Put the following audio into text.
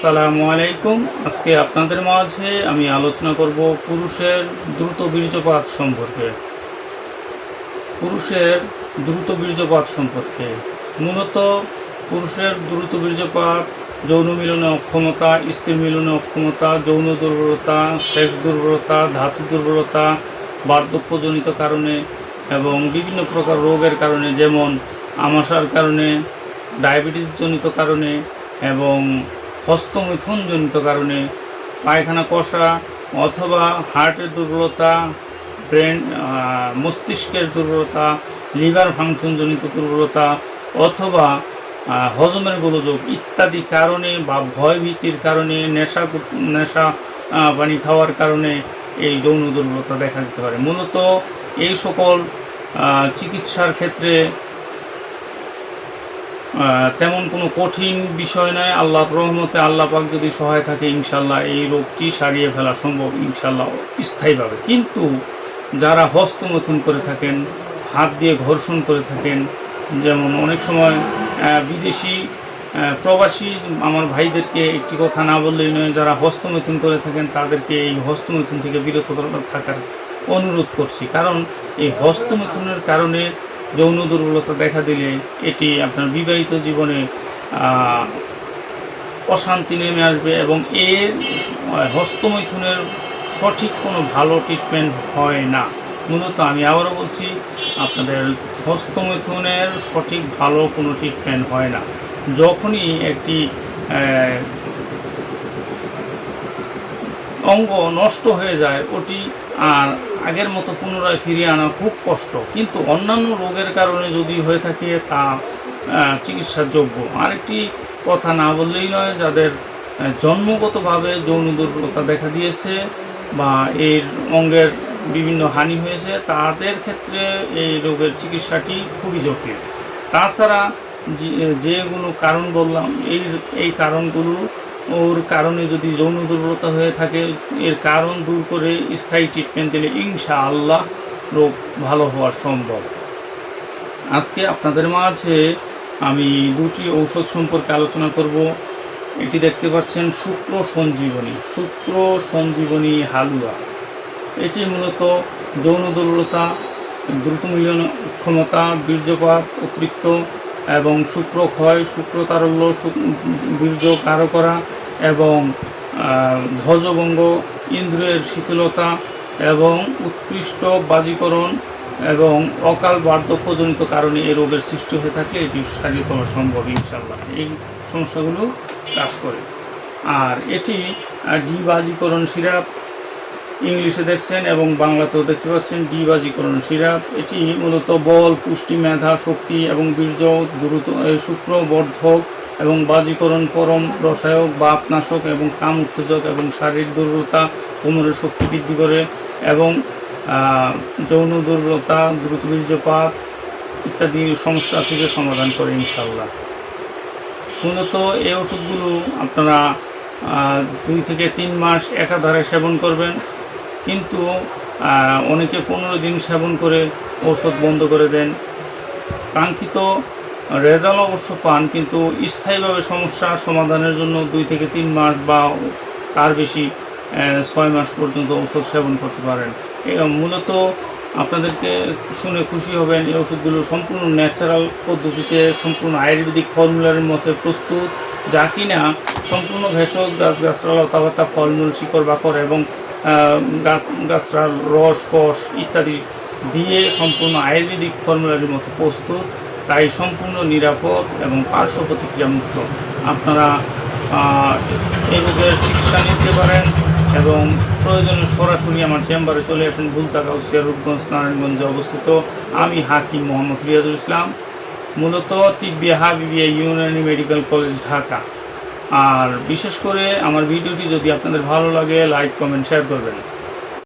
আসসালামু আলাইকুম। আজকে আপনাদের মাঝে আমি আলোচনা করব পুরুষের দ্রুত বীর্যপাত সম্পর্কে। পুরুষের দ্রুত বীর্যপাত সম্পর্কে। মূলত পুরুষের দ্রুত বীর্যপাত, যৌন মিলনে অক্ষমতা স্ত্রী মিলনে অক্ষমতা, যৌন দুর্বলতা, সেক্স দুর্বলতা, ধাতু দুর্বলতা, বার্ধক্যজনিত কারণে এবং বিভিন্ন প্রকার রোগের কারণে যেমন আমাশার কারণে, ডায়াবেটিসজনিত কারণে এবং হস্তমৈথুনজনিত কারণে পায়খানা কষা অথবা হার্টের দুর্বলতা, ব্রেন মস্তিষ্কের দুর্বলতা, লিভার ফাংশনজনিত দুর্বলতা অথবা হজমের গোলযোগ ইত্যাদি কারণে বা ভয়ভীতির কারণে, নেশা নেশা পানি খাওয়ার কারণে এই যৌন দুর্বলতা দেখা দিতে পারে। মূলত এই সকল চিকিৎসার ক্ষেত্রে তেমন কোনো কঠিন বিষয় নয়। আল্লাহর রহমতে আল্লাহ পাক যদি সহায় থাকে ইনশাল্লাহ এই রোগটি সারিয়ে ফেলা সম্ভব ইনশাল্লাহ স্থায়ীভাবে। কিন্তু যারা হস্তমৈথুন করে থাকেন, হাত দিয়ে ঘর্ষণ করে থাকেন, যেমন অনেক সময় বিদেশি প্রবাসী আমার ভাইদেরকে একটি কথা না বললেই নয়, যারা হস্তমৈথুন করে থাকেন, তাদেরকে এই হস্তমৈথুন থেকে বিরত থাকার অনুরোধ করছি। কারণ এই হস্তমৈথুনের কারণে যৌন দুর্বলতা দেখা দিলে এটি আপনার বিবাহিত জীবনে অশান্তি নেমে আসবে এবং এর হস্তমৈথুনের সঠিক কোনো ভালো ট্রিটমেন্ট হয় না। মূলত আমি আবারও বলছি, আপনাদের হস্তমৈথুনের সঠিক ভালো কোনো ট্রিটমেন্ট হয় না। যখনই একটি অঙ্গ নষ্ট হয়ে যায় ওটি আর আগের মতো পুনরায় ফিরিয়ে আনা খুব কষ্ট। কিন্তু অন্যান্য রোগের কারণে যদি হয়ে থাকে তা আহ, চিকিৎসার যোগ্য। আরেকটি কথা না বললেই নয় যাদের জন্মগতভাবে যৌন দুর্বলতা দেখা দিয়েছে বা এর অঙ্গের বিভিন্ন হানি হয়েছে তাদের ক্ষেত্রে এই রোগের চিকিৎসাটি খুবই জটিল। তাছাড়া যেগুলো কারণ বললাম এই এই কারণগুলো ওর কারণে যদি যৌন দুর্বলতা হয়ে থাকে, এর কারণ দূর করে স্থায়ী ট্রিটমেন্ট দিলে ইনশা আল্লাহ রোগ ভালো হওয়া সম্ভব। আজকে আপনাদের মাঝে আমি দুটি ঔষধ সম্পর্কে আলোচনা করব। এটি দেখতে পাচ্ছেন শুক্র সঞ্জীবনী শুক্র সঞ্জীবনী হালুয়া। এটি মূলত যৌন দুর্বলতা, দ্রুত মিলন ক্ষমতা, বীর্যপাত, অতিরিক্ত এবং শুক্র ক্ষয়, শুক্র তারল্য বীর্য গাঢ় করা এবং ধ্বজভঙ্গ ইন্দ্রিয়ের শীতলতা এবং উৎকৃষ্ট বাজিকরণ এবং অকাল বার্ধক্যজনিত কারণে এই রোগের সৃষ্টি হয়ে থাকলে এটি সারিয়ে তোলা সম্ভব ইনশাল্লাহ এই সমস্যাগুলো কাজ করে। আর এটি ডিবাজিকরণ সিরাপ ইংলিশে দেখছেন এবং বাংলাতেও দেখতে পাচ্ছেন ডিবাজিকরণ সিরাপ। এটি মূলত বল পুষ্টি মেধা শক্তি এবং বীর্য দ্রুত এ, শুক্র বর্ধক এবং বাজিকরণ, পরম রসায়ক, বাপনাশক এবং কাম উত্তেজক এবং শারীরিক দুর্বলতা, কোমরের শক্তি বৃদ্ধি করে এবং যৌন দুর্বলতা, দ্রুত বীর্যপাত ইত্যাদি সমস্যা থেকে সমাধান করে ইনশাল্লাহ মূলত এই ওষুধগুলো আপনারা দুই থেকে তিন মাস একাধারে সেবন করবেন। কিন্তু অনেকে পনেরো দিন সেবন করে ওষুধ বন্ধ করে দেন। কাঙ্ক্ষিত রেজাল্ট অবশ্য পান, কিন্তু স্থায়ীভাবে সমস্যা সমাধানের জন্য দুই থেকে তিন মাস বা তার বেশি ছয় মাস পর্যন্ত ওষুধ সেবন করতে পারেন। মূলত আপনাদেরকে শুনে খুশি হবেন, এই ওষুধগুলো সম্পূর্ণ ন্যাচারাল পদ্ধতিতে, সম্পূর্ণ আয়ুর্বেদিক ফর্মুলার মতে প্রস্তুত। যা কিনা সম্পূর্ণ ভেষজ, গাছ গাছরা লতাপাতা, ফলমূল, শিকড় বাকড় এবং গাছ গাছরার রস, কষ ইত্যাদি দিয়ে সম্পূর্ণ আয়ুর্বেদিক ফর্মুলার মতো প্রস্তুত। তাই সম্পূর্ণ নিরাপদ এবং পার্শ্ব প্রতিক্রিয়া মুক্ত আপনারা এই রোগের চিকিৎসা নিতে পারেন এবং প্রয়োজনে সরাসরি আমার চেম্বারে চলে আসুন, ভুলতাগাঁও সিয়ারুপগঞ্জ নারায়ণগঞ্জে অবস্থিত। আমি হাকিম মোহাম্মদ রিয়াজুল ইসলাম, মূলত তিব্বিয়া হাবিবিয়া ইউনানি মেডিকেল কলেজ, ঢাকা। আর বিশেষ করে আমার ভিডিওটি যদি আপনাদের ভালো লাগে, লাইক, কমেন্ট, শেয়ার করবেন।